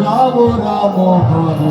Ram Ram Hare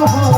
Oh,